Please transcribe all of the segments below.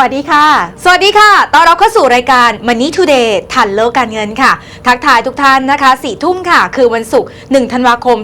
วัสดีค่ะ สวัสดีค่ะต้อนรับเข้าสู่รายการ Money Today ทันโลกการเงินค่ะ ทักทายทุกท่านนะคะสี่ทุ่มค่ะ คือวันศุกร์ 1 ธันวาคม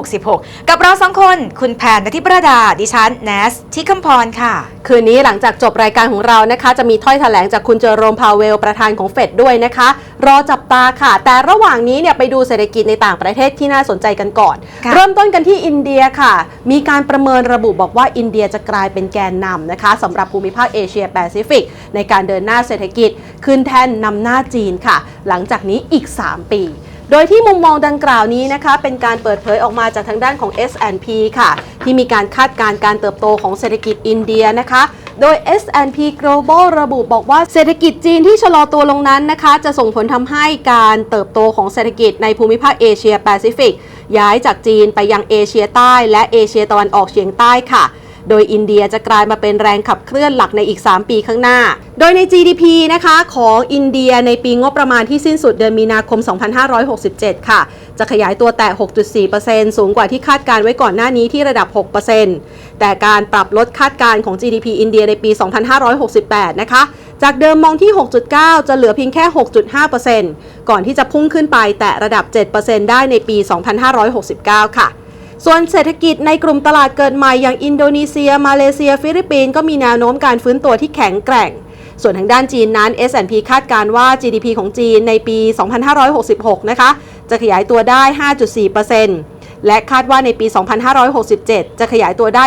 2566 กับเราสองคน คุณแพนนทิประดา ดิฉันแนส ที่คำพรค่ะ คืนนี้หลังจากจบรายการของเรานะคะ จะมีถ้อยแถลงจากคุณเจอโรมพาวเวล ประธานของเฟดด้วยนะคะ รอจับตาค่ะ แต่ระหว่างนี้เนี่ยไปดูเศรษฐกิจในต่างประเทศที่น่าสนใจกันก่อนค่ะเริ่มต้นกันที่อินเดียค่ะ มีการประเมินระบุบอกว่าอินเดียจะกลายเป็นแกนนำนะคะสำหรับภูมิภาคาคเอเชียแปซิฟิกในการเดินหน้าเศรษฐกิจ ขึ้นแท่นนำหน้าจีนค่ะ หลังจากนี้อีก 3 ปีโดยที่มุมมองดังกล่าวนี้นะคะ เป็นการเปิดเผยออกมาจากทางด้านของ S&P ค่ะ ที่มีการคาดการณ์การเติบโตของเศรษฐกิจอินเดียนะคะ โดย S&P Global ระบุบอกว่าเศรษฐกิจจีนที่ชะลอตัวลงนั้นนะคะ จะส่งผลทำให้การเติบโตของเศรษฐกิจในภูมิภาคเอเชียแปซิฟิกย้ายจากจีนไปยังเอเชียใต้ และเอเชียตะวันออกเฉียงใต้ค่ะ โดยอินเดียจะกลายมาเป็นแรงขับเคลื่อนหลักในอีก 3 ปีข้างหน้า โดยใน GDP นะคะของอินเดียในปีงบประมาณที่สิ้นสุดเดือนมีนาคม 2567 ค่ะ จะขยายตัวแต่ 6.4%สูงกว่าที่คาดการไว้ก่อนหน้านี้ที่ระดับ 6%แต่การปรับลดคาดการณ์ของ GDP อินเดียในปี 2568 นะคะจากเดิมมองที่ 6.9 จะเหลือเพียงแค่ 6.5%ก่อนที่จะพุ่งขึ้นไปแต่ระดับ 7%ได้ในปี 2569 ค่ะ ส่วนเศรษฐกิจในกลุ่มตลาดเกิดใหม่อย่างอินโดนีเซีย มาเลเซีย ฟิลิปปินส์ก็มีแนวโน้มการฟื้นตัวที่แข็งแกร่ง ส่วนทางด้านจีนนั้น S&P คาดการณ์ว่า GDP ของจีนในปี 2566 นะคะ จะขยายตัวได้ 5.4% และคาดว่าในปี 2567 จะขยายตัวได้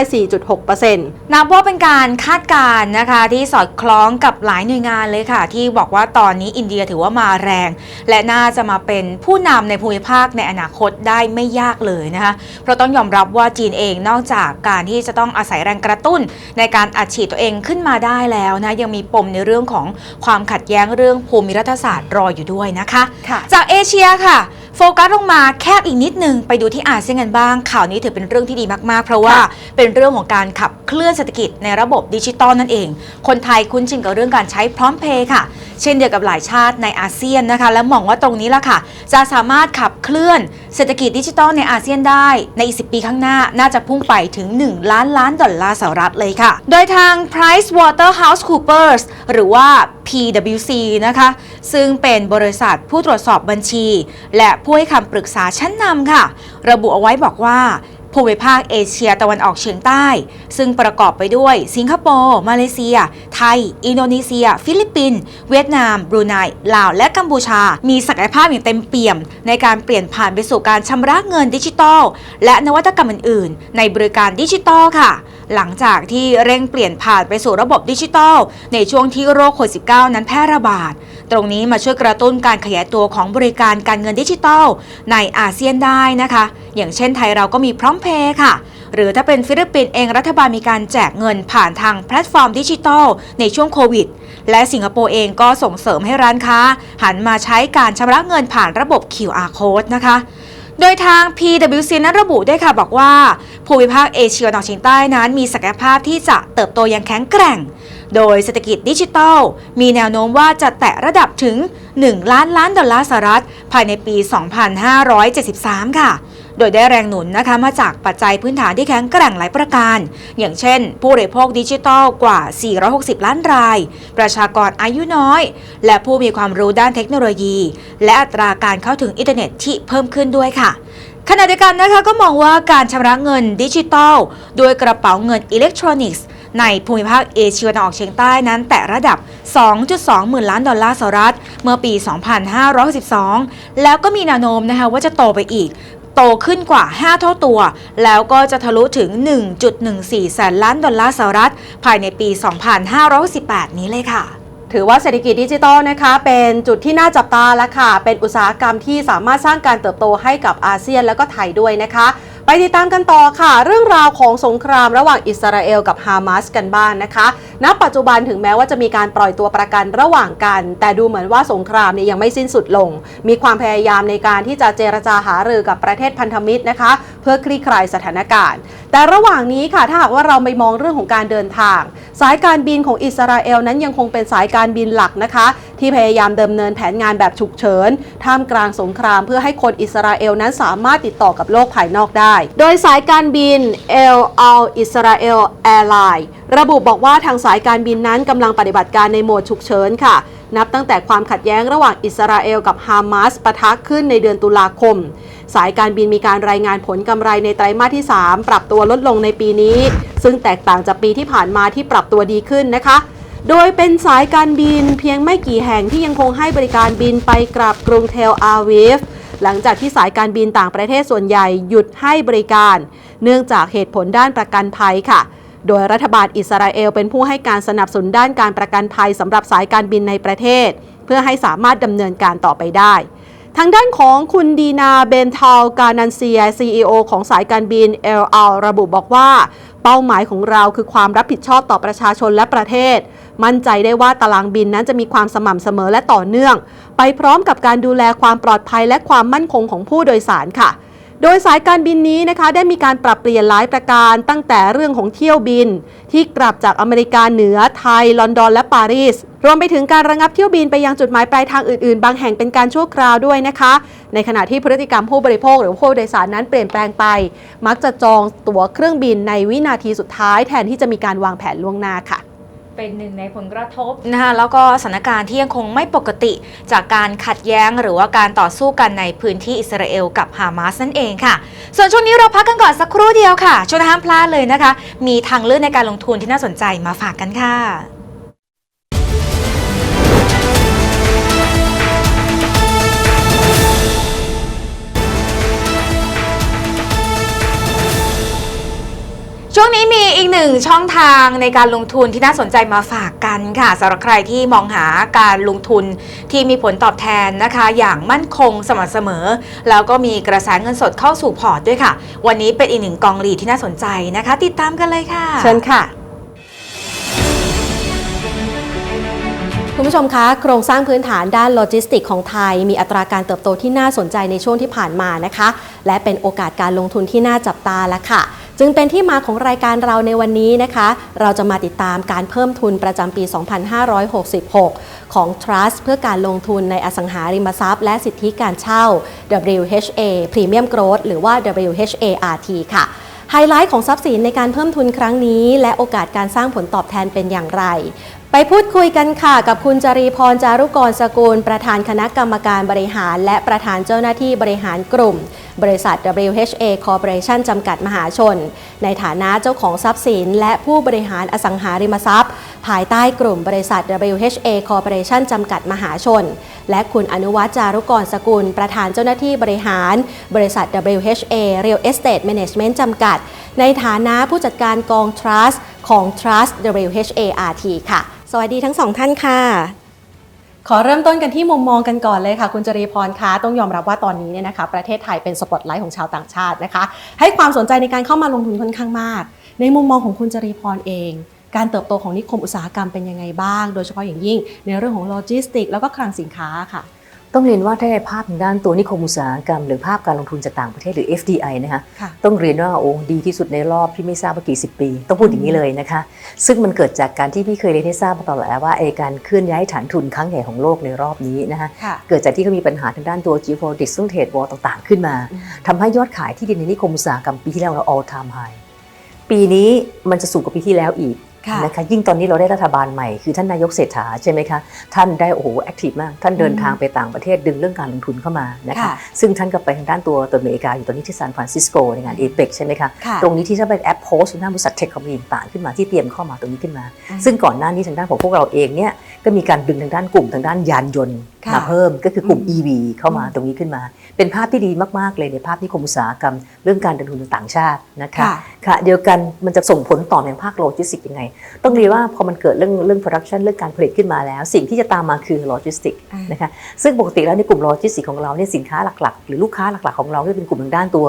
4.6%นับว่าเป็นการคาดการณ์นะคะที่สอดคล้องกับหลายหน่วยงานเลยค่ะ ที่บอกว่าตอนนี้อินเดียถือว่ามาแรง และน่าจะมาเป็นผู้นำในภูมิภาคในอนาคตได้ไม่ยากเลยนะคะเพราะต้องยอมรับว่าจีนเองนอกจากการที่จะต้องอาศัยแรงกระตุ้น ในการอัดฉีดตัวเองขึ้นมาได้แล้วนะยังมีปมในเรื่องของความขัดแย้งเรื่องภูมิรัฐศาสตร์รออยู่ด้วยนะคะค่ะจากเอเชียค่ะ โฟกัสลงมาแคบอีกนิดนึงไปดูที่อาเซียนกันบ้าง ข่าวนี้ถือเป็นเรื่องที่ดีมากๆ เพราะว่าค่ะเป็นเรื่องของการขับเคลื่อนเศรษฐกิจในระบบดิจิตอลนั่นเอง คนไทยคุ้นชินกับเรื่องการใช้พร้อมเพย์ค่ะ เช่นเดียวกับหลายชาติในอาเซียนนะคะ และมองว่าตรงนี้ละค่ะ จะสามารถขับเคลื่อนเศรษฐกิจดิจิตอลในอาเซียนได้ในอีก10ปีข้างหน้าน่าจะพุ่งไปถึง 1 ล้านล้านดอลลาร์สหรัฐเลยค่ะ โดยทาง Price Waterhouse Coopers หรือว่า PwC นะคะ ซึ่งเป็นบริษัทผู้ตรวจสอบบัญชี และผู้ให้คำปรึกษาชั้นนำค่ะ ระบุเอาไว้บอกว่า ภูมิภาคเอเชียตะวันออกเฉียงใต้ ซึ่งประกอบไปด้วย สิงคโปร์ มาเลเซีย ไทย อินโดนีเซีย ฟิลิปปินส์ เวียดนาม บรูไน ลาว และกัมพูชา มีศักยภาพอย่างเต็มเปี่ยม ในการเปลี่ยนผ่านไปสู่การชำระเงินดิจิทัล และนวัตกรรมอื่น ๆ ในบริการดิจิทัลค่ะ หลังจากที่เร่งเปลี่ยนผ่านไปสู่ระบบดิจิทัล ในช่วงที่โรคโควิด -19 นั้นแพร่ระบาด ตรงนี้มาช่วยกระตุ้นการขยายตัวของบริการการเงินดิจิทัล ในอาเซียนได้นะคะ อย่างเช่นไทยเราก็มีพร้อมเพย์ค่ะ หรือถ้าเป็นฟิลิปปินส์เองรัฐบาลมีการแจกเงินผ่านทางแพลตฟอร์มดิจิทัลในช่วงโควิด และสิงคโปร์เองก็ส่งเสริมให้ร้านค้า หันมาใช้การชำระเงินผ่านระบบ QR code นะคะโดยทาง PwC นั้นระบุด้วยค่ะบอกว่า ภูมิภาคเอเชียตะวันออกเฉียงใต้นั้นมีศักยภาพที่จะเติบโตอย่างแข็งแกร่ง โดยเศรษฐกิจดิจิทัล มีแนวโน้มว่าจะแตะระดับถึง 1 ล้านล้านดอลลาร์สหรัฐ ภายในปี 2573 ค่ะ โดยได้แรงหนุนนะคะมาจากปัจจัยพื้นฐานที่แข็งแกร่งหลายประการ อย่างเช่น ผู้บริโภคดิจิทัลกว่า 460 ล้านราย ประชากรอายุน้อย และผู้มีความรู้ด้านเทคโนโลยี และอัตราการเข้าถึงอินเทอร์เน็ตที่เพิ่มขึ้นด้วยค่ะขณะเดียวกันนะคะก็มองว่าการชำระเงินดิจิทัลด้วยกระเป๋าเงินอิเล็กทรอนิกส์ในภูมิภาคเอเชียตะวันออกเฉียงใต้นั้น แตะระดับ 2.2 หมื่นล้านดอลลาร์สหรัฐ เมื่อปี 2562 แล้วก็มีแนวโน้มนะคะว่าจะโตไปอีก โตขึ้นกว่า 5 เท่าตัว แล้วก็จะทะลุถึง 1.14 แสนล้านดอลลาร์สหรัฐ ภายในปี 2518 นี้เลยค่ะถือว่าเศรษฐกิจดิจิตอลนะคะเป็นจุดที่น่าจับตาแล้วค่ะ เป็นอุตสาหกรรมที่สามารถสร้างการเติบโตให้กับอาเซียนและก็ไทยด้วยนะคะ ไปติดตามกันต่อค่ะ เรื่องราวของสงครามระหว่างอิสราเอลกับฮามาสกันบ้างนนะคะ ณ ปัจจุบันถึงแม้ว่าจะมีการปล่อยตัวประกันระหว่างกัน แต่ดูเหมือนว่าสงครามเนี่ยยังไม่สิ้นสุดลง มีความพยายามในการที่จะเจรจาหารือกับประเทศพันธมิตรนะคะ เพื่อคลี่คลายสถานการณ์ แต่ระหว่างนี้ค่ะถ้าหากว่าเราไปมองเรื่องของการเดินทาง สายการบินของอิสราเอลนั้นยังคงเป็นสายการบินหลักนะคะ ที่พยายามดำเนินแผนงานแบบฉุกเฉินท่ามกลางสงครามเพื่อให้คนอิสราเอลนั้นสามารถติดต่อกับโลกภายนอกได้ โดยสายการบิน El Al Israel Airline ระบุบอกว่าทางสายการบินนั้นกำลังปฏิบัติการในโหมดฉุกเฉินค่ะ นับตั้งแต่ความขัดแย้งระหว่างอิสราเอลกับฮามาสปะทะขึ้นในเดือนตุลาคม สายการบินมีการรายงานผลกำไรในไตรมาสที่ 3 ปรับตัวลดลงในปีนี้ ซึ่งแตกต่างจากปีที่ผ่านมาที่ปรับตัวดีขึ้นนะคะ โดยเป็นสายการบินเพียงไม่กี่แห่งที่ยังคงให้บริการบินไปกลับกรุงเทลอาวีฟหลังจากที่สายการบินต่างประเทศส่วนใหญ่หยุดให้บริการ เนื่องจากเหตุผลด้านประกันภัยค่ะ โดยรัฐบาลอิสราเอลเป็นผู้ให้การสนับสนุนด้านการประกันภัยสำหรับสายการบินในประเทศ เพื่อให้สามารถดำเนินการต่อไปได้ ทางด้านของคุณดีนาเบนทาลกานันเซีย CEO ของสายการบินเอลอาระบุบอกว่า เป้าหมายของเราคือความรับผิดชอบต่อประชาชนและประเทศ มั่นใจได้ว่าตารางบินนั้นจะมีความสม่ำเสมอและต่อเนื่อง ไปพร้อมกับการดูแลความปลอดภัยและความมั่นคงของผู้โดยสารค่ะ โดยสายการบินนี้นะคะได้มีการปรับเปลี่ยนหลายประการตั้งแต่เรื่องของเที่ยวบิน ที่กลับจากอเมริกาเหนือไทย ลอนดอน และปารีส รวมไปถึงการระงับเที่ยวบินไปยังจุดหมายปลายทางอื่นๆ บางแห่งเป็นการชั่วคราวด้วยนะคะ ในขณะที่พฤติกรรมผู้บริโภคหรือผู้โดยสารนั้นเปลี่ยนแปลงไป มักจะจองตั๋วเครื่องบินในวินาทีสุดท้าย แทนที่จะมีการวางแผนล่วงหน้าค่ะ เป็นหนึ่งในผลกระทบนะคะแล้วก็สถานการณ์ที่ยังคงไม่ปกติจากการขัดแย้งหรือว่าการต่อสู้กันในพื้นที่อิสราเอลกับฮามาสนั่นเองค่ะ ส่วนช่วงนี้เราพักกันก่อนสักครู่เดียวค่ะช่วงห้ามพลาดเลยนะคะ มีทางเลือกในการลงทุนที่น่าสนใจมาฝากกันค่ะ ช่วงนี้มีอีกหนึ่งช่องทางในการลงทุนที่น่าสนใจมาฝากกันค่ะสำหรับใครที่มองหาการลงทุนที่มีผลตอบแทนนะคะ อย่างมั่นคงสม่ำเสมอ แล้วก็มีกระแสเงินสดเข้าสู่พอร์ตด้วยค่ะ วันนี้เป็นอีกหนึ่งกองหลีดที่น่าสนใจนะคะ ติดตามกันเลยค่ะ เชิญค่ะคุณผู้ชมคะ โครงสร้างพื้นฐานด้านโลจิสติกของไทย มีอัตราการเติบโตที่น่าสนใจในช่วงที่ผ่านมานะคะ และเป็นโอกาสการลงทุนที่น่าจับตาแล้วค่ะ จึงเป็นที่มาของรายการเราในวันนี้นะคะ เราจะมาติดตามการเพิ่มทุนประจำปี 2566 ของ Trust เพื่อการลงทุนในอสังหาริมทรัพย์ และสิทธิการเช่า WHA Premium Growth หรือว่า WHART ค่ะ ไฮไลท์ของทรัพย์สินในการเพิ่มทุนครั้งนี้ และโอกาสการสร้างผลตอบแทนเป็นอย่างไร ไปพูดคุยกันค่ะ กับคุณจรีพรจารุกรสกุล ประธานคณะกรรมการบริหาร และประธานเจ้าหน้าที่บริหารกลุ่ม บริษัท WHA Corporation จำกัดมหาชน ในฐานะเจ้าของทรัพย์สิน และผู้บริหารอสังหาริมทรัพย์ ภายใต้กลุ่มบริษัท WHA Corporation จำกัดมหาชน และคุณอนุวัฒน์จารุกรสกุล ประธานเจ้าหน้าที่บริหาร บริษัท WHA Real Estate Management จำกัด ในฐานะผู้จัดการกอง Trust ของ Trust WHART ค่ะ สวัสดีทั้งสองท่านค่ะขอเริ่มต้นกันที่มุมมองกันก่อนเลยค่ะ คุณจรีพรคะต้องยอมรับว่าตอนนี้เนี่ยนะคะประเทศไทยเป็นสปอตไลท์ของชาวต่างชาตินะคะ ให้ความสนใจในการเข้ามาลงทุนค่อนข้างมาก ในมุมมองของคุณจรีพรเอง การเติบโตของนิคมอุตสาหกรรมเป็นยังไงบ้าง โดยเฉพาะอย่างยิ่ง ในเรื่องของโลจิสติก แล้วก็คลังสินค้าค่ะ ต้องเรียนว่าถ้าในภาพทางด้านตัวนิคมอุตสาหกรรม หรือภาพการลงทุนจากต่างประเทศหรือ FDI นะคะค่ะต้องเรียนว่าโอ้ดีที่สุดในรอบที่ไม่ทราบว่ากี่สิบปี ต้องพูดอย่างนี้เลยนะคะ ซึ่งมันเกิดจากการที่พี่เคยเรียนให้ทราบมาตลอดแล้วว่าไอการเคลื่อนย้ายฐานทุนครั้งใหญ่ของโลกในรอบนี้นะคะค่ะเกิดจากที่เขามีปัญหาทางด้านตัว geopolitics ซึ่งเทรดวอลต่างๆ ขึ้นมาอืมทำให้ยอดขายที่ดินในนิคมอุตสาหกรรมปีที่แล้วเรา all time high ปีนี้มันจะสูงกว่าปีที่แล้วอีกค่ะ นะคะยิ่งตอนนี้เราได้รัฐบาลใหม่คือท่านนายกเศรษฐาใช่ไหมคะท่านได้โอ้โหแอคทีฟมาก ท่านเดินทางไปต่างประเทศดึงเรื่องการลงทุนเข้ามานะคะค่ะซึ่งท่านก็ไปทางด้านตัวตัวอเมริกาอยู่ตอนนี้ที่ซานฟรานซิสโกในงานเอเปกใช่ไหมคะค่ะตรงนี้ที่จะเป็นแอปโพสต์ทางด้านบริษัทเทคโนโลยีต่างๆขึ้นมาที่เตรียมเข้ามาตรงนี้ขึ้นมาอืมซึ่งก่อนหน้านี้ทางด้านของพวกเราเองเนี่ยก็มีการดึงทางด้านกลุ่มทางด้านยานยนต์ค่ะ มาเพิ่มก็คือกลุ่มอืม EV เข้ามาอืมตรงนี้ขึ้นมา เป็นภาพที่ดีมาก ๆ เลยในภาพนิคมอุตสาหกรรม เรื่องการลงทุนต่างชาตินะคะค่ะค่ะเดียวกันมันจะส่งผลต่อในภาคโลจิสติกยังไง ต้องเรียนว่าพอมันเกิดเรื่องเรื่อง production เรื่องการผลิตขึ้นมาแล้ว สิ่งที่จะตามมาคือโลจิสติกอ่านนะคะซึ่งปกติแล้วในกลุ่มโลจิสติกของเราเนี่ยสินค้าหลัก ๆ หรือลูกค้าหลัก ๆ ของเราก็เป็นกลุ่มทางด้านตัว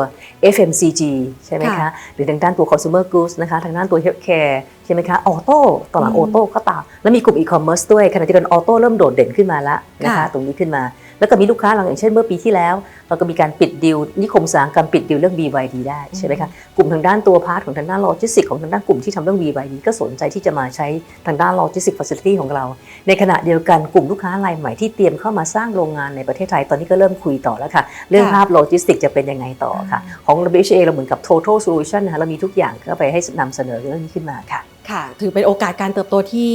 FMCG ใช่ไหมคะค่ะหรือทางด้านตัว consumer goods นะคะทางด้านตัว healthcare ใช่ไหมคะออโต้ตอนหลังอือมอโต้ก็ตามแล้วมีกลุ่ม e-commerce ด้วยขณะที่กันออโต้เริ่มโดดเด่นขึ้นมาแล้วนะคะค่ะตรงนี้ขึ้นมา แล้วก็มีลูกค้าเราอย่างเช่นเมื่อปีที่แล้ว เราก็มีการปิดดีลนิคมอุตสาหกรรมปิดดีลเรื่อง BYD ได้ใช่ไหมคะกลุ่มทางด้านตัวพาร์ทของทางด้านโลจิสติกของทางด้านกลุ่มที่ทำเรื่อง BYD ก็สนใจที่จะมาใช้ทางด้านโลจิสติก facility ของเรา ในขณะเดียวกันกลุ่มลูกค้ารายใหม่ที่เตรียมเข้ามาสร้างโรงงานในประเทศไทยตอนนี้ก็เริ่มคุยต่อแล้วค่ะ เรื่องค่ะภาพโลจิสติกจะเป็นยังไงต่อค่ะ ของ WHA เราเหมือนกับ total solution นะคะเรามีทุกอย่างเข้าไปให้นำเสนอเรื่องนี้ขึ้นมาค่ะค่ะ ถือเป็นโอกาสการเติบโตที่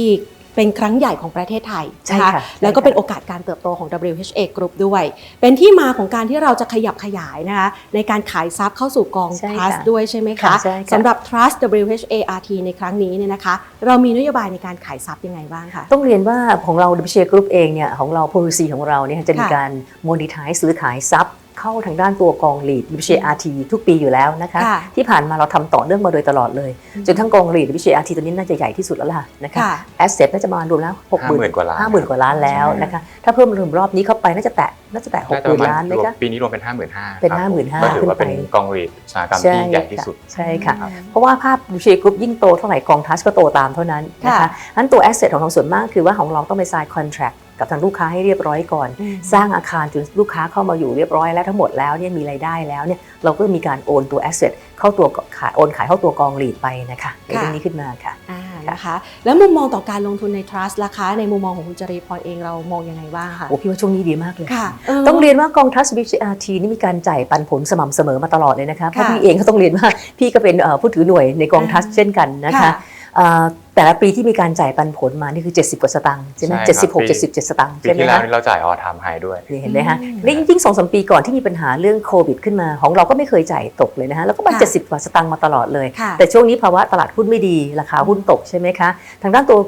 เป็นครั้งใหญ่ของประเทศไทยใช่นค่ะใช่แล้วก็ค่ะเป็นโอกาสการเติบโตของ WHA Group ด้วย เป็นที่มาของการที่เราจะขยับขยายนะคะในการขายซับเข้าสู่กอง ใช่ Trust ค่ะด้วยใช่ไหมค่ะคะใช่ค่ะ สำหรับ Trust WHA RT ในครั้งนี้เนี่ยนะคะ เรามีนโยบายในการขายซับยังไงบ้างคะ ต้องเรียนว่าของเรา w ิ a Group เองเนี่ยของเรา policy ของเราเนี่ยจะมีค่ะการ monetize ซื้อขายทรัพย์ เข้าทางด้านตัวกอง lead w ิ a RT ทุกปีอยู่แล้วนะคะค่ะที่ผ่านมาเราทำต่อเนื่องมาโดยตลอดเลยอืม จนทั้งกอง lead w ิ a RT ตัวนี้น่าจะใหญ่ที่สุดแล้วล่ะนะคะค่ะ asset น่าจะประมาณรวมแล้วหกหมื่น50,000กว่าล้านห้าหมื่นกว่าล้านแล้วนะคะถ้าเพิ่มรวมรอบนี้เข้าไปน่าจะแตะน่าจะแตะหกน่าหจะปมื่นระมาณล้านไหมรวมคะ ปีนี้รวมเป็น5 5 0 0 0เป็นครับผม55,000ก็ถือว่าขึ้นไปเป็นกองรีดอุตสาหกรรมใช่ที่ใหญ่ที่สุด ใช่ค่ะอืมเพราะว่าภาพดูเชกรุ๊ปยิ่งโตเท่าไหร่กองทัสก็โตตามเท่านั้นนะค่ะคะนั้นตัวแอสเซทของเราส่วนมากคือว่าของเราต้องไป sign contract กับทางลูกค้าให้เรียบร้อยก่อนอืมสร้างอาคารจนลูกค้าเข้ามาอยู่เรียบร้อยแล้วทั้งหมดแล้วเนี่ยมีรายได้แล้วเนี่ยเราก็มีการโอนตัวแอสเซทเข้าตัวขายโอนขายเข้าตัวกองลีดไปนะคะในเรื่องนี้ขึ้นมาค่ะอ่านะคะแล้วมุมมองต่อการลงทุนใน Trust ราคาในมุมมองของคุณจรีพรเองเรามองยังไงบ้างคะโอ้พี่ว่าช่วงนี้ดีมากเลยค่ะต้องเรียนว่ากองทัพ BCRT นี่มีการจ่ายปันผลสม่ำเสมอมาตลอดเลยนะคะเพราะค่ะพี่เองก็ต้องเรียนว่าพี่ก็เป็นเอ่อผู้ถือหน่วยในกองทัพอ่าเช่นกันนะคะเอ่อ แต่ละปีที่มีการจ่ายปันผลมานี่คือ 70 กว่าสตางค์ใช่ไหมใช่ครับเจ็ดสิบหกปี เจ็ดสิบเจ็ดสตางค์ปีใช่ไหมที่แล้วคะนี่เราจ่ายออทามไฮด้วย นี่เห็นไหมฮะอืมและยิ่งๆสองสามปีก่อนที่มีปัญหาเรื่องโควิดขึ้นมา ของเราก็ไม่เคยจ่ายตกเลยนะคะแล้วก็มาค่ะ เจ็ดสิบกว่าสตางค์มาตลอดเลย ค่ะ แต่ช่วงนี้ภาวะตลาดหุ้นไม่ดี ราคาหุ้นตกใช่ไหมคะ ทางด้านตัว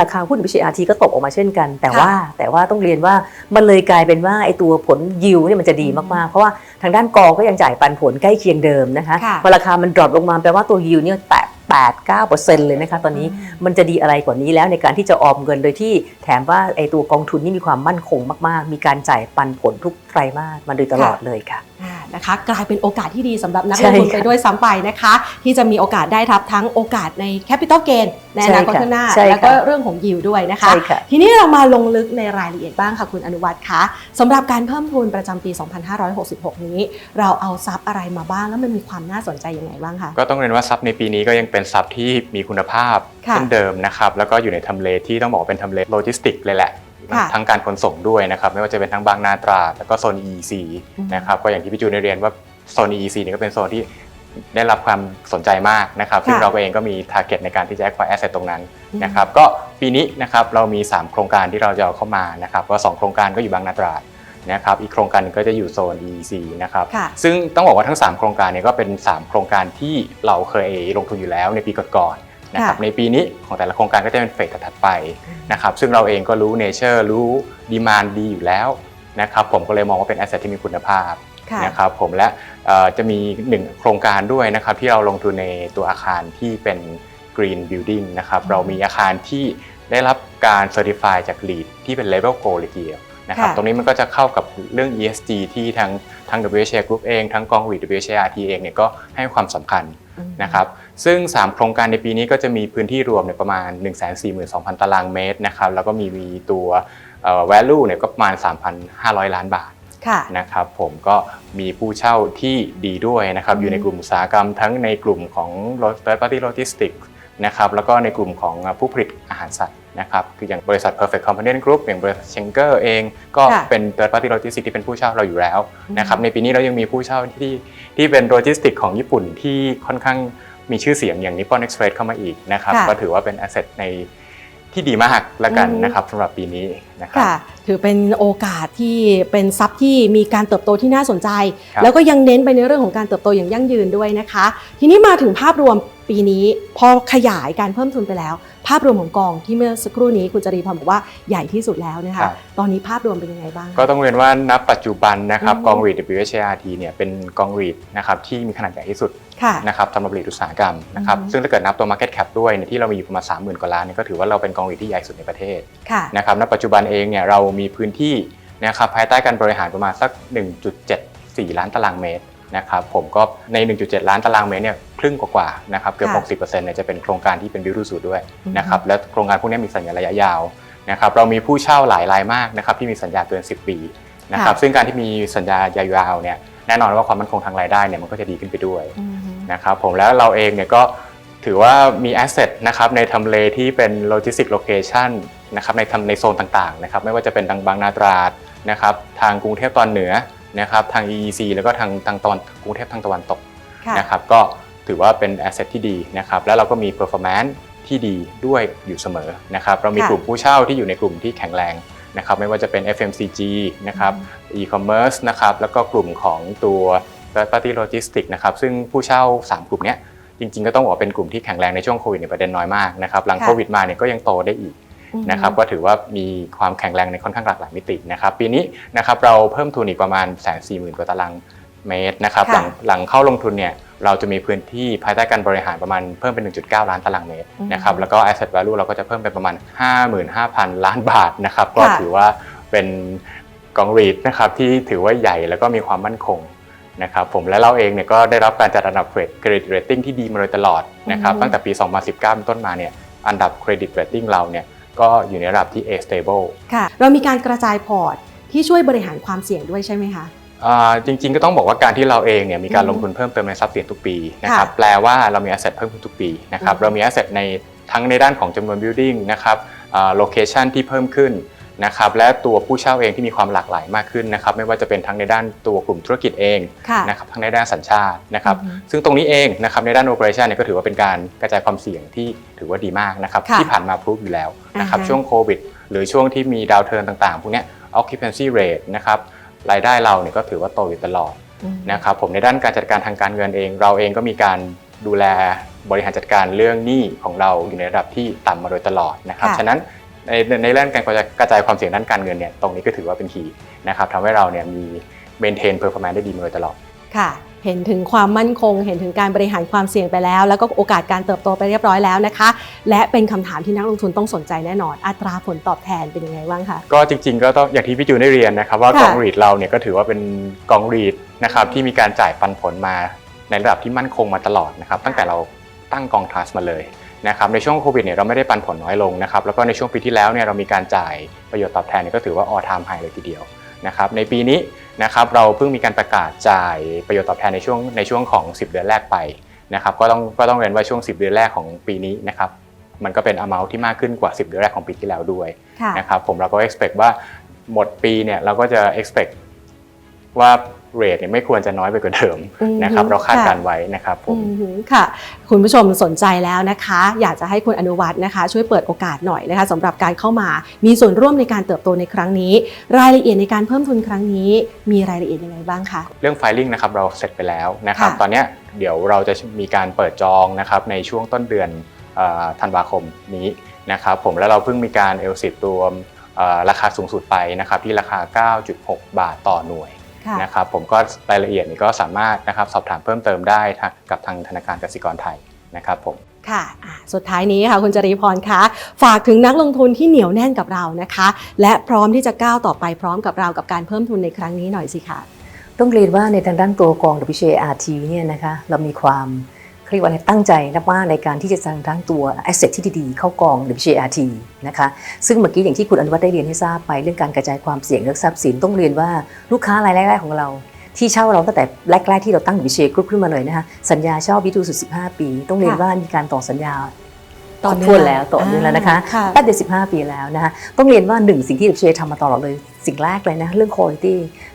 ราคาหุ้น BCRT ก็ตกออกมาเช่นกัน แต่ค่ะว่าแต่ว่าต้องเรียนว่ามันเลยกลายเป็นว่าไอ้ตัวผลยิวเนี่ยมันจะดีมากๆ เพราะว่าทางด้านกองก็ยังจ่ายปันผลใกล้เคียงเดิมนะคะค่ะ พอราคามันดรอปลงมาแปลว่าตัวยิวเนี่ยแตะ 8 9เลยนะคะตอนนี้มันจะดีอะไรกว่านี้แล้วในการที่จะออมเงินโดยที่แถมว่าไอ้ตัวกองทุนนี่มีความมั่นคงมาก ๆ มีการจ่ายปันผลทุก ไตรมาสมาโดยตลอดเลยค่ะอ่านะคะกลายเป็นโอกาสที่ดีสำหรับนักใช่ลงทุนค่ะไปด้วยซ้ำไปนะคะ ที่จะมีโอกาสได้รับทั้งโอกาสใน Capital Gain ในอนาคตใช่ค่ะข้างหน้าใช่ค่ะแล้วก็เรื่องของยิวด้วยนะคะใช่ค่ะทีนี้เรามาลงลึกในรายละเอียดบ้างค่ะคุณอนุวัฒน์คะสำหรับการเพิ่มทุนประจำปี 2566 นี้ เราเอาซับอะไรมาบ้างแล้วมันมีความน่าสนใจยังไงบ้างคะก็ต้องเรียนว่าซับในปีนี้ก็ยังเป็นซับที่มีคุณภาพค่ะเช่นเดิมนะครับแล้วก็อยู่ในทำเลที่ต้องบอกว่าเป็นทำเลโลจิสติกเลยแหละค่ะ ทั้งการขนส่งด้วยนะครับไม่ว่าจะเป็นทั้งบางนาตราดแล้วก็โซน EEC อืมนะครับก็อย่างที่พี่จูนได้เรียนว่าโซน EEC เนี่ยก็เป็นโซนที่ได้รับความสนใจมากนะครับซึ่งค่ะเราเองก็มี target ในการที่จะ acquire asset ตรงนั้นอืมนะครับก็ปีนี้นะครับเรามี 3 โครงการที่เราจะเอาเข้ามานะครับก็สองโครงการก็อยู่บางนาตราดนะครับอีกโครงการหนึงก็จะอยู่โซน EEC นะครับค่ะซึ่งต้องบอกว่าทั้ง 3 โครงการเนี่ยก็เป็น 3 โครงการที่เราเคยลงทุนอยู่แล้วในปีก่อนๆ นะครับค่ะในปีนี้ของแต่ละโครงการก็จะเป็นเฟสถัดๆไปนะครับซึ่งเราเองก็รู้เนเจอร์รู้ดีมานดีอยู่แล้วนะครับผมก็เลยมองว่าเป็นแอสเซทที่มีคุณภาพค่ะนะครับผมและเอ่อจะมี1โครงการด้วยนะครับที่เราลงทุนในตัวอาคารที่เป็น Green Building นะครับอืมเรามีอาคารที่ได้รับการ Certify จาก LEED ที่เป็น Level Gold เลยทีเดียวนะครับค่ะตรงนี้มันก็จะเข้ากับเรื่อง ESG ที่ทางทาง WHA Group เอง ทั้งกองหวี WHA RT เองเนี่ยก็ให้ความสำคัญอืมนะครับ ซึ่ง 3 โครงการในปีนี้ก็จะมีพื้นที่รวมเนี่ยประมาณ 142,000 ตารางเมตรนะครับแล้วก็มีมีตัวเอ่อ value เนี่ยก็ประมาณ 3,500 ล้านบาทค่ะนะครับผมก็มีผู้เช่าที่ดีด้วยนะครับอืมอยู่ในกลุ่มอุตสาหกรรมทั้งในกลุ่มของ third party logistics นะครับแล้วก็ในกลุ่มของผู้ผลิตอาหารสัตว์นะครับคืออย่างบริษัท perfect component group อย่างบริษัทเชงเกอร์เอง ก็ค่ะเป็น third party logistics ที่เป็นผู้เช่าเราอยู่แล้วอืมนะครับในปีนี้เรายังมีผู้เช่าที่ที่เป็นโลจิสติกของญี่ปุ่นที่ค่อนข้าง มีชื่อเสียงอย่าง Nippon Express เข้ามาอีกนะครับ ค่ะ ก็ถือว่าเป็น asset ในที่ดีมากละกันอืมนะครับสำหรับปีนี้นะครับ ค่ะ ถือเป็นโอกาสที่เป็นทรัพย์ที่มีการเติบโตที่น่าสนใจ ครับ แล้วก็ยังเน้นไปในเรื่องของการเติบโตอย่างยั่งยืนด้วยนะคะ ทีนี้มาถึงภาพรวม ปีนี้พอขยายการเพิ่มทุนไปแล้ว ภาพรวมของกองที่เมื่อสักครู่นี้คุณจรีพรบอกว่าใหญ่ที่สุดแล้วนะครัคะบตอนนี้ภาพรวมเป็นยังไงบ้างคะก็ต้องเรียนว่าณปัจจุบันนะครับอืมกองรีด WHRT เนี่ยเป็นกองรีดนะครับที่มีขนาดใหญ่ที่สุดค่ะนะครับสำหรับรีดอุตสาหกรรมนะครับอืมซึ่งถ้าเกิดนับตัว Market Cap ด้วยเนี่ยที่เรามีอยู่ประมาณ30,000กว่าล้านเนี่ยก็ถือว่าเราเป็นกองรีดที่ใหญ่สุดในประเทศค่ะนะครับณปัจจุบันเองเนี่ยเรามีพื้นที่นะครับภายใต้การบริหารประมาณสัก 1.74 ล้านตารางเมตร นะครับผมก็ใน 1.7 ล้านตารางเมตรเนี่ยครึ่งกว่าๆนะครับเกือบค่ะ60%เนี่ยจะเป็นโครงการที่เป็นบิวรูสูด้วยอืมนะครับและโครงการพวกนี้มีสัญญาระยะยาวนะครับเรามีผู้เช่าหลายรายมากนะครับที่มีสัญญาเกิน 10 ปีนะครับค่ะซึ่งการที่มีสัญญายาวๆเนี่ยแน่นอนว่าความมั่นคงทางรายได้เนี่ยมันก็จะดีขึ้นไปด้วยอืมนะครับผมแล้วเราเองเนี่ยก็ถือว่ามีแอสเซทนะครับในทำเลที่เป็นโลจิสติกโลเคชันนะครับในทำในโซนต่างๆนะครับไม่ว่าจะเป็นทางบางนาตราดนะครับทางกรุงเทพตอนเหนือ นะครับทาง EEC แล้วก็ทางทางตอนกรุงเทพทางตะวันตกค่ะนะครับก็ถือว่าเป็นแอสเซทที่ดีนะครับแล้วเราก็มี performance ที่ดีด้วยอยู่เสมอนะครับเรามีค่ะกลุ่มผู้เช่าที่อยู่ในกลุ่มที่แข็งแรงนะครับไม่ว่าจะเป็น FMCG นะครับ e-commerce นะครับแล้วก็กลุ่มของตัว third party logistics นะครับซึ่งผู้เช่า 3 กลุ่มเนี้ยจริงๆ ก็ต้องบอกว่าเป็นกลุ่มที่แข็งแรงในช่วงโควิดเนี่ยประเด็นน้อยมากนะครับหลังค่ะโควิดมาเนี่ยก็ยังโตได้อีก นะครับก็ถือว่ามีความแข็งแรงในค่อนข้างหลากหลายมิตินะครับปีนี้นะครับเราเพิ่มทุนอีกประมาณแสนสี่หมื่นกว่าตารางเมตรนะครับค่ะหลังหลังเข้าลงทุนเนี่ยเราจะมีพื้นที่ภายใต้การบริหารประมาณเพิ่มเป็น 1.9 ล้านตารางเมตรอืมนะครับแล้วก็ asset value เราก็จะเพิ่มเป็นประมาณ 55,000 ล้านบาทนะครับก็ค่ะถือว่าเป็นกองรีดนะครับที่ถือว่าใหญ่แล้วก็มีความมั่นคงนะครับผมและเราเองเนี่ยก็ได้รับการจัดอันดับเครดิตเรตติ้งที่ดีมาโดยตลอดนะครับอืมตั้งแต่ปี 2019 เป็นต้นมาเนี่ยอันดับเครดิตเรตติ้งเราเนี่ย ก็อยู่ในระดับที่ A stable ค่ะ เรามีการกระจายพอร์ตที่ช่วยบริหารความเสี่ยงด้วยใช่ไหมคะ อ่าจริงๆก็ต้องบอกว่าการที่เราเองเนี่ยมีการอืมลงทุนเพิ่มเติมในทรัพย์สินทุกปีนะครับค่ะแปลว่าเรามี asset เพิ่มขึ้นทุกปีนะครับอืม เรามี asset ในทั้งในด้านของจำนวน building นะครับโลเคชันที่เพิ่มขึ้น นะครับและตัวผู้เช่าเองที่มีความหลากหลายมากขึ้นนะครับไม่ว่าจะเป็นทั้งในด้านตัวกลุ่มธุรกิจเองค่ะนะครับทั้งในด้านสัญชาตินะครับอือฮึซึ่งตรงนี้เองนะครับในด้าน operation เนี่ยก็ถือว่าเป็นการกระจายความเสี่ยงที่ถือว่าดีมากนะครับค่ะที่ผ่านมาพรูฟอยู่แล้วนะครับอ่าฮะช่วงโควิด หรือช่วงที่มีดาวเทิร์นต่างๆพวกเนี้ย occupancy rate นะครับรายได้เราเนี่ยก็ถือว่าโตอยู่ตลอดอืมนะครับผมในด้านการจัดการทางการเงินเอง เราเองก็มีการดูแลบริหารจัดการเรื่องหนี้ของเราอยู่ในระดับที่ต่ำมาโดยตลอดนะครับค่ะฉะนั้น ในในเรื่องการกระจายความเสี่ยงด้านการเงินเนี่ยตรงนี้ก็ถือว่าเป็นคีย์นะครับทำให้เราเนี่ยมี maintain performance ได้ดีมาโดยตลอดค่ะเห็นถึงความมั่นคง เห็นถึงการบริหารความเสี่ยงไปแล้ว แล้วก็โอกาสการเติบโตไปเรียบร้อยแล้วนะคะ และเป็นคำถามที่นักลงทุนต้องสนใจแน่นอน อัตราผลตอบแทนเป็นยังไงบ้างคะก็จริงๆ ก็ต้องอย่างที่พี่จูนได้เรียนนะครับ ว่าค่ะกองรีดเราเนี่ยก็ถือว่าเป็นกองรีดนะครับที่มีการจ่ายปันผลมาในระดับที่มั่นคงมาตลอดนะครับตั้งแต่เราตั้งกองทรัสต์มาเลย นะครับในช่วงโควิดเนี่ยเราไม่ได้ปันผลน้อยลงนะครับแล้วก็ในช่วงปีที่แล้วเนี่ยเรามีการจ่ายประโยชน์ตอบแทนเนี่ยก็ถือว่า all time high เลยทีเดียวนะครับในปีนี้นะครับเราเพิ่งมีการประกาศจ่ายประโยชน์ตอบแทนในช่วงในช่วงของ 10 เดือนแรกไปนะครับก็ต้องก็ต้องเรียนว่าช่วง 10 เดือนแรกของปีนี้นะครับมันก็เป็น amount ที่มากขึ้นกว่า 10 เดือนแรกของปีที่แล้วด้วยนะครับผมเราก็ expect ว่าหมดปีเนี่ยเราก็จะ expect ว่า เรทเนี่ยไม่ควรจะน้อยไปกว่าเดิมอืมนะครับเราคาดค่ะการณ์ไว้นะครับผมอืมหือค่ะคุณผู้ชมสนใจแล้วนะคะ อยากจะให้คุณอนุวัฒน์นะคะ ช่วยเปิดโอกาสหน่อยนะคะสำหรับการเข้ามามีส่วนร่วมในการเติบโตในครั้งนี้ รายละเอียดในการเพิ่มทุนครั้งนี้ มีรายละเอียดยังไงบ้างคะเรื่อง filing นะครับเราเสร็จไปแล้วนะครับค่ะตอนเนี้ยเดี๋ยวเราจะมีการเปิดจองนะครับในช่วงต้นเดือนเอ่อธันวาคมนี้นะครับผมแล้วเราเพิ่งมีการเอลสิตัวเอ่อราคาสูงสุดไปนะครับที่ราคา 9.6 บาทต่อหน่วยค่ะ นะครับผมก็รายละเอียดนี่ก็สามารถนะครับสอบถามเพิ่มเติมได้ทางกับทางธนาคารกสิกรไทยนะครับผมค่ะอะสุดท้ายนี้ค่ะคุณจรีพรคะฝากถึงนักลงทุนที่เหนียวแน่นกับเรานะคะ และพร้อมที่จะก้าวต่อไปพร้อมกับเรากับการเพิ่มทุนในครั้งนี้หน่อยสิคะต้องเรียนว่าในทางด้านตัวกอง WJRT เนี่ยนะคะเรามีความ เขาเรียกว่าอะไรตั้งใจนับว่าในการที่จะทางด้านตัว asset ที่ดีๆ เข้ากอง WJRT นะคะซึ่งเมื่อกี้อย่างที่คุณอนุวัฒน์ได้เรียนให้ทราบไปเรื่องการกระจายความเสี่ยงเรื่องทรัพย์สินต้องเรียนว่าลูกค้ารายแรกๆของเราที่เช่าเราตั้งแต่แรกๆที่เราตั้ง WJ Group ขึ้นมาเลยนะคะสัญญาเช่าวิทูสุด15 ปี ต้องเรียนค่ะว่ามีการต่อสัญญาต่อครบเนื่องถ้วนแล้วต่อเนื่องแล้วนะคะอ่าค่ะตั้งแต่15 ปีแล้วนะคะต้องเรียนว่าหนึ่งสิ่งที่ WJ ทำมาตลอดเลย สิ่งแรกเลยนะเรื่อง quality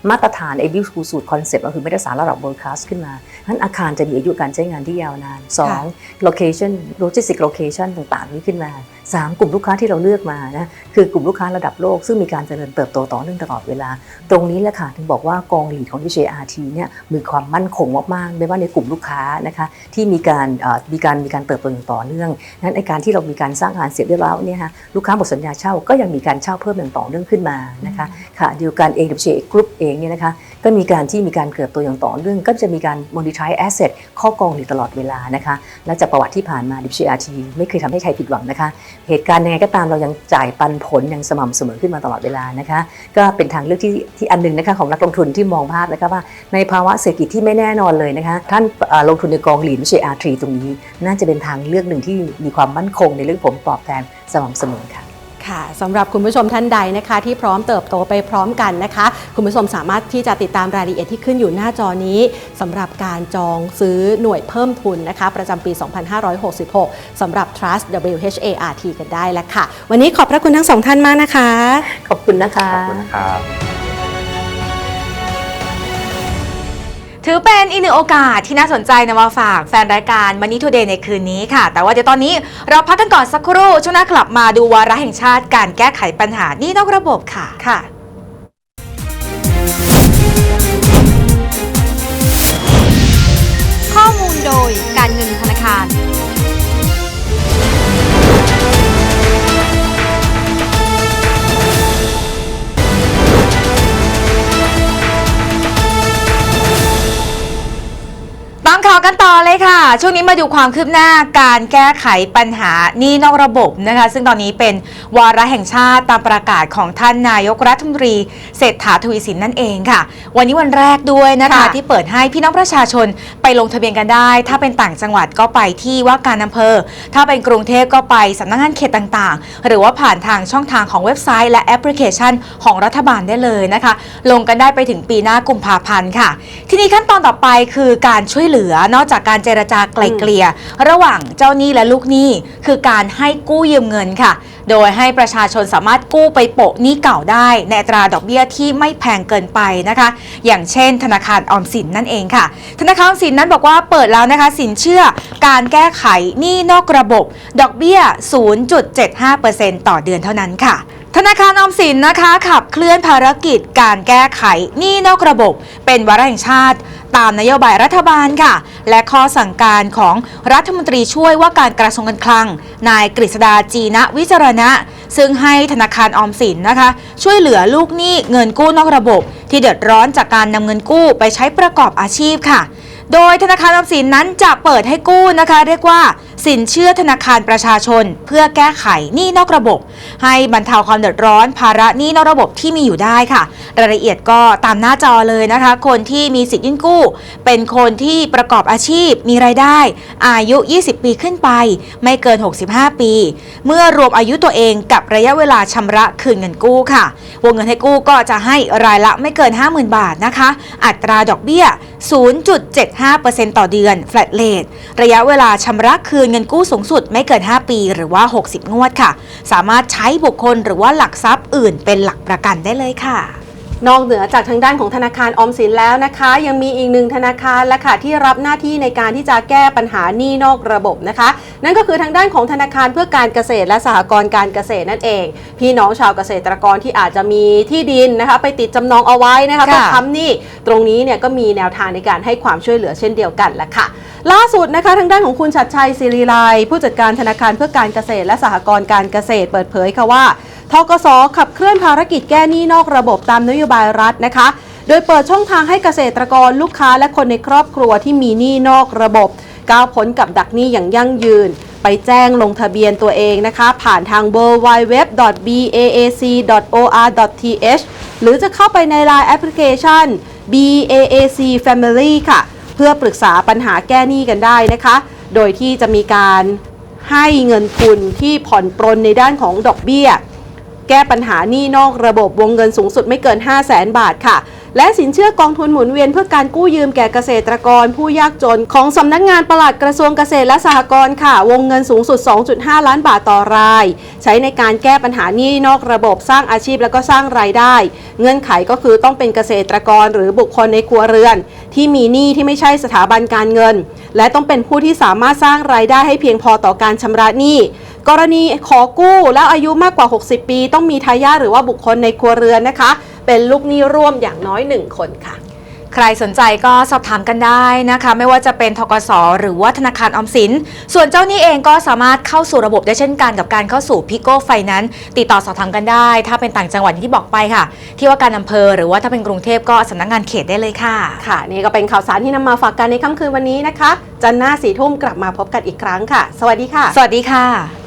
มาตรฐานไอ้บิวสูตรคอนเซ็ปต์ก็คือไมาตรฐานระดับ world class ขึ้นมานั้นอาคารจะมีอายุการใช้งานที่ยาวนาน2 location logistic location ต่างๆ นี้ขึ้นมา 3 กลุ่มลูกค้าที่เราเลือกมานะคือกลุ่มลูกค้าระดับโลก ซึ่งมีการเจริญเติบโตต่อเนื่องตลอดเวลา ตรงนี้แหละค่ะถึงบอกว่ากองหลีดของ JRT เนี่ยมีความมั่นคงมากๆไม่ว่าในกลุ่มลูกค้านะคะที่มีการมีการมีการเติบโตอย่างต่อเนื่องนั้นไอการที่เรามีการสร้างงานเสร็จเรียบร้อยแล้วเนี่ยฮะลูกค้าหมดสัญญาเช่าก็ยังมีการเช่าเพิ่มอย่างต่อเนื่องขึ้นมานะคะค่ะเดียวกันเอง WJ Group เองเนี่ยนะคะก็มีการที่มีการเติบโตอย่างต่อเนื่อง ก็จะมีการ monetize asset ข้อกองอยู่ตลอดเวลานะคะและจากประวัติที่ผ่านมา WJRT ไม่เคยทำให้ใครผิดหวังนะคะ เหตุการณ์ยังไงก็ตามเรายังจ่ายปันผลย่างสม่ำเสมอขึ้นมาตลอดเวลานะคะก็เป็นทางเลือกที่ที่อันหนึงนะคะของนักลงทุนที่มองภาพนะคะว่าในภาวะเศรษฐกิจที่ไม่แน่นอนเลยนะคะท่านลงทุนในกองหลีนไม่ใช่อาทีตรงนี้ น่าจะเป็นทางเลือกหนึ่งที่มีความมั่นคงในเรื่องผลตอบแทนสม่ำเสมอค่ะ ค่ะสำหรับคุณผู้ชมท่านใดนะคะ ที่พร้อมเติบโตไปพร้อมกันนะคะ คุณผู้ชมสามารถที่จะติดตามรายละเอียดที่ขึ้นอยู่หน้าจอนี้สำหรับการจองซื้อหน่วยเพิ่มทุนนะคะ ประจำปี 2566สำหรับ Trust WHART กันได้แล้วค่ะ วันนี้ขอบพระคุณทั้งสองท่านมากนะคะ ขอบคุณนะคะ ขอบคุณนะครับ ถือเป็นอีกหนึ่งโอกาสที่น่าสนใจนำมาฝากแฟนรายการมันนี่ทูเดย์ในคืนนี้ค่ะ แต่ว่าเดี๋ยวตอนนี้เราพักกันก่อนสักครู่ช่วงหน้ากลับมาดูวาระแห่งชาติการแก้ไขปัญหานี่นอกระบบค่ะค่ะข้อมูลโดยการเงินธนาคารามข่าวกันต่อเลยค่ะ ช่วงนี้มาดูความคืบหน้าการแก้ไขปัญหาหนี้นอกระบบนะคะ ซึ่งตอนนี้เป็นวาระแห่งชาติตามประกาศของท่านนายกรัฐมนตรีเศรษฐาทวีสินนั่นเองค่ะ วันนี้วันแรกด้วยนะคะค่ะที่เปิดให้พี่น้องประชาชนไปลงทะเบียนกันได้ ถ้าเป็นต่างจังหวัดก็ไปที่ว่าการอำเภอ ถ้าเป็นกรุงเทพก็ไปสำนักงานเขตต่างๆ หรือว่าผ่านทางช่องทางของเว็บไซต์ และแอปพลิเคชันของรัฐบาลได้เลยนะคะ ลงกันได้ไปถึงปีหน้ากุมภาพันธ์ค่ะ ทีนี้ขั้นตอนต่อไปคือการช่วยเหลือนอกจากการเจรจาไกล่เกลี่ยระหว่างเจ้าหนี้และลูกหนี้คือการให้กู้ยืมเงินค่ะ โดยให้ประชาชนสามารถกู้ไปโปะหนี้เก่าได้ในอัตราดอกเบี้ยที่ไม่แพงเกินไปนะคะ อย่างเช่น ธนาคารออมสินนั่นเองค่ะ ธนาคารออมสินนั้นบอกว่าเปิดแล้วนะคะ สินเชื่อการแก้ไขหนี้นอกระบบ ดอกเบี้ย 0.75%ต่อเดือนเท่านั้นค่ะ ธนาคารออมสินนะคะขับเคลื่อนภารกิจการแก้ไขหนี้นอกระบบ เป็นวาระแห่งชาติ ตามนโยบายรัฐบาลค่ะ และข้อสั่งการของรัฐมนตรีช่วยว่าการกระทรวงการคลัง นายกฤษดาจีนะวิจารณะ ซึ่งให้ธนาคารออมสินนะคะ ช่วยเหลือลูกหนี้เงินกู้นอกระบบ ที่เดือดร้อนจากการนำเงินกู้ไปใช้ประกอบอาชีพค่ะโดยธนาคารออมสินนั้นจะเปิดให้กู้นะคะ เรียกว่า สินเชื่อธนาคารประชาชน เพื่อแก้ไขหนี้นอกระบบ ให้บรรเทาความเดือดร้อน ภาระหนี้นอกระบบที่มีอยู่ได้ค่ะ รายละเอียดก็ตามหน้าจอเลยนะคะ คนที่มีสิทธิ์ยื่นกู้ เป็นคนที่ประกอบอาชีพมีรายได้ อายุ 20 ปีขึ้นไป ไม่เกิน 65 ปี เมื่อรวมอายุตัวเองกับระยะเวลาชำระคืนเงินกู้ค่ะ วงเงินให้กู้ก็จะให้รายละไม่เกิน 50,000 บาทนะคะ อัตราดอกเบี้ย 0.75%ต่อเดือน flat rate ระยะเวลาชำระคืนเงินกู้สูงสุดไม่เกิน 5 ปีหรือว่า 60 งวดค่ะ สามารถใช้บุคคลหรือว่าหลักทรัพย์อื่นเป็นหลักประกันได้เลยค่ะ นอกเหนือจากทางด้านของธนาคารออมสินแล้วนะคะ ยังมีอีกหนึ่งธนาคารและค่ะที่รับหน้าที่ในการที่จะแก้ปัญหาหนี้นอกระบบนะคะ นั่นก็คือทางด้านของธนาคารเพื่อการเกษตรและสหกรณ์การเกษตรนั่นเอง พี่น้องชาวเกษตรกรที่อาจจะมีที่ดินนะคะ ไปติดจำนองเอาไว้นะคะค่ะต้องทำหนี่ตรงนี้เนี่ยก็มีแนวทางในการให้ความช่วยเหลือเช่นเดียวกันแหละค่ะ ล่าสุดนะคะทางด้านของคุณชัดชัยศิริไลผู้จัดการธนาคารเพื่อการเกษตรและสหกรณ์การเกษตรเปิดเผยค่ะว่า ทกสขับเคลื่อนภารกิจแก้หนี้นอกระบบตามนโยบายรัฐนะคะ โดยเปิดช่องทางให้เกษตรกรลูกค้าและคนในครอบครัวที่มีหนี้นอกระบบก้าวพ้นกับดักหนี้อย่างยั่งยืน ไปแจ้งลงทะเบียนตัวเองนะคะ ผ่านทาง www.baac.or.th หรือจะเข้าไปใน Line แอปพลิเคชัน BAAC Family ค่ะ เพื่อปรึกษาปัญหาแก้หนี้กันได้นะคะ โดยที่จะมีการให้เงินทุนที่ผ่อนปรนในด้านของดอกเบี้ย แก้ปัญหาหนี้นอกระบบวงเงินสูงสุดไม่เกิน 5 0 0แสนบาทค่ะ และสินเชื่อกองทุนหมุนเวียนเพื่อการกู้ยืมแก่เกษตรกร ผู้ยากจนของสำนักงานปลัดกระทรวงเกษตรและสหกรณ์ค่ะ วงเงินสูงสุด 2.5 ล้านบาทต่อราย ใช้ในการแก้ปัญหาหนี้นอกระบบสร้างอาชีพและก็สร้างรายได้ เงื่อนไขก็คือต้องเป็นเกษตรกรหรือบุคคลในครัวเรือน ที่มีหนี้ที่ไม่ใช่สถาบันการเงิน และต้องเป็นผู้ที่สามารถสร้างรายได้ให้เพียงพอต่อการชำระหนี้ กรณีขอกู้แล้วอายุมากกว่า 60 ปี ต้องมีทายาทหรือว่าบุคคลในครัวเรือนนะคะ เป็นลูกหนี้ร่วมอย่างน้อย 1 คนค่ะ ใครสนใจก็สอบถามกันได้นะคะ ไม่ว่าจะเป็นทกสหรือว่าธนาคารออมสิน ส่วนเจ้าหนี้เองก็สามารถเข้าสู่ระบบได้เช่นกันกับการเข้าสู่พิโก้ไฟนั้นติดต่อสอบถามกันได้ ถ้าเป็นต่างจังหวัดอย่างที่บอกไปค่ะ ที่ว่าการอำเภอหรือว่าถ้าเป็นกรุงเทพก็สำนักงานเขตได้เลยค่ะ ค่ะ นี่ก็เป็นข่าวสารที่นำมาฝากกันในค่ำคืนวันนี้นะคะ จันทร์หน้าสี่ทุ่มกลับมาพบกันอีกครั้งค่ะ สวัสดีค่ะ สวัสดีค่ะ